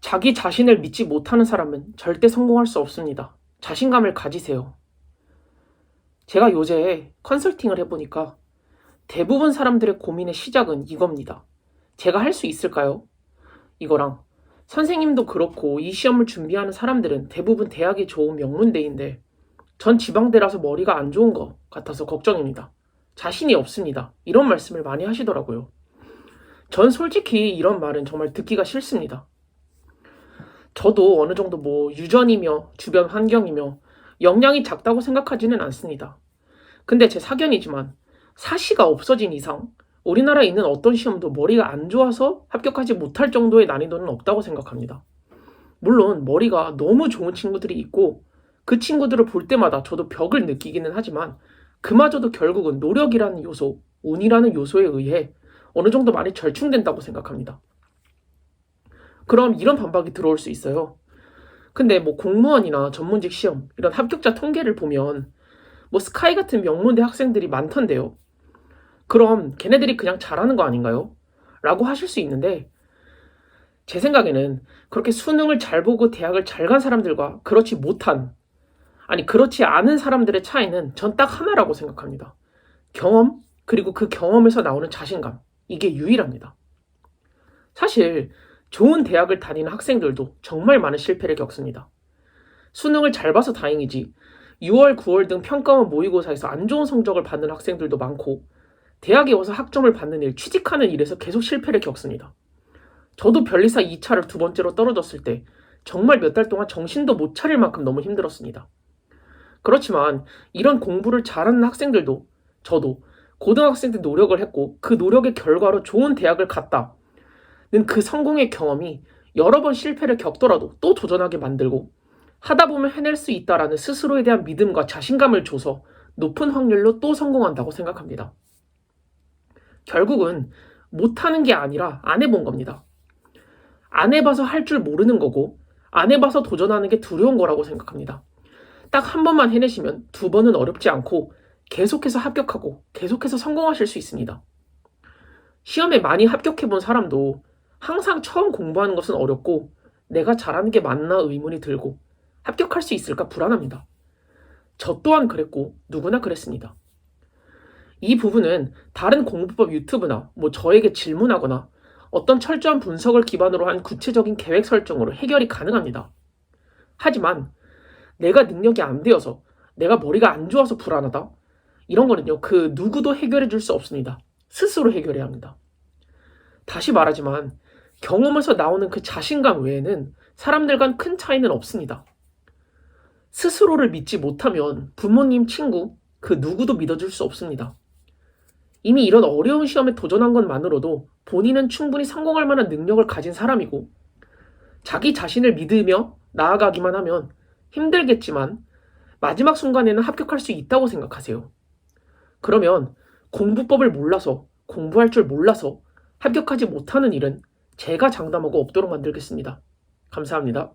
자기 자신을 믿지 못하는 사람은 절대 성공할 수 없습니다. 자신감을 가지세요. 제가 요새 컨설팅을 해보니까 대부분 사람들의 고민의 시작은 이겁니다. 제가 할 수 있을까요? 이거랑 선생님도 그렇고 이 시험을 준비하는 사람들은 대부분 대학이 좋은 명문대인데 전 지방대라서 머리가 안 좋은 것 같아서 걱정입니다. 자신이 없습니다. 이런 말씀을 많이 하시더라고요. 전 솔직히 이런 말은 정말 듣기가 싫습니다. 저도 어느 정도 뭐 유전이며 주변 환경이며 역량이 작다고 생각하지는 않습니다. 근데 제 사견이지만 사시가 없어진 이상 우리나라에 있는 어떤 시험도 머리가 안 좋아서 합격하지 못할 정도의 난이도는 없다고 생각합니다. 물론 머리가 너무 좋은 친구들이 있고 그 친구들을 볼 때마다 저도 벽을 느끼기는 하지만 그마저도 결국은 노력이라는 요소, 운이라는 요소에 의해 어느 정도 많이 절충된다고 생각합니다. 그럼 이런 반박이 들어올 수 있어요. 근데 뭐 공무원이나 전문직 시험 이런 합격자 통계를 보면 뭐 스카이 같은 명문대 학생들이 많던데요. 그럼 걔네들이 그냥 잘하는 거 아닌가요? 라고 하실 수 있는데 제 생각에는 그렇게 수능을 잘 보고 대학을 잘 간 사람들과 그렇지 못한 아니 그렇지 않은 사람들의 차이는 전 딱 하나라고 생각합니다. 경험 그리고 그 경험에서 나오는 자신감 이게 유일합니다. 사실 좋은 대학을 다니는 학생들도 정말 많은 실패를 겪습니다. 수능을 잘 봐서 다행이지 6월, 9월 등 평가원 모의고사에서 안 좋은 성적을 받는 학생들도 많고 대학에 와서 학점을 받는 일, 취직하는 일에서 계속 실패를 겪습니다. 저도 변리사 2차를 두 번째로 떨어졌을 때 정말 몇 달 동안 정신도 못 차릴 만큼 너무 힘들었습니다. 그렇지만 이런 공부를 잘하는 학생들도 저도 고등학생 때 노력을 했고 그 노력의 결과로 좋은 대학을 갔다. 는 그 성공의 경험이 여러 번 실패를 겪더라도 또 도전하게 만들고 하다 보면 해낼 수 있다라는 스스로에 대한 믿음과 자신감을 줘서 높은 확률로 또 성공한다고 생각합니다. 결국은 못하는 게 아니라 안 해본 겁니다. 안 해봐서 할 줄 모르는 거고 안 해봐서 도전하는 게 두려운 거라고 생각합니다. 딱 한 번만 해내시면 두 번은 어렵지 않고 계속해서 합격하고 계속해서 성공하실 수 있습니다. 시험에 많이 합격해 본 사람도 항상 처음 공부하는 것은 어렵고 내가 잘하는 게 맞나 의문이 들고 합격할 수 있을까 불안합니다. 저 또한 그랬고 누구나 그랬습니다. 이 부분은 다른 공부법 유튜브나 뭐 저에게 질문하거나 어떤 철저한 분석을 기반으로 한 구체적인 계획 설정으로 해결이 가능합니다. 하지만 내가 능력이 안 되어서 내가 머리가 안 좋아서 불안하다? 이런 거는요, 그 누구도 해결해 줄 수 없습니다. 스스로 해결해야 합니다. 다시 말하지만 경험에서 나오는 그 자신감 외에는 사람들 간 큰 차이는 없습니다. 스스로를 믿지 못하면 부모님, 친구, 그 누구도 믿어줄 수 없습니다. 이미 이런 어려운 시험에 도전한 것만으로도 본인은 충분히 성공할 만한 능력을 가진 사람이고 자기 자신을 믿으며 나아가기만 하면 힘들겠지만 마지막 순간에는 합격할 수 있다고 생각하세요. 그러면 공부법을 몰라서 공부할 줄 몰라서 합격하지 못하는 일은 제가 장담하고 없도록 만들겠습니다. 감사합니다.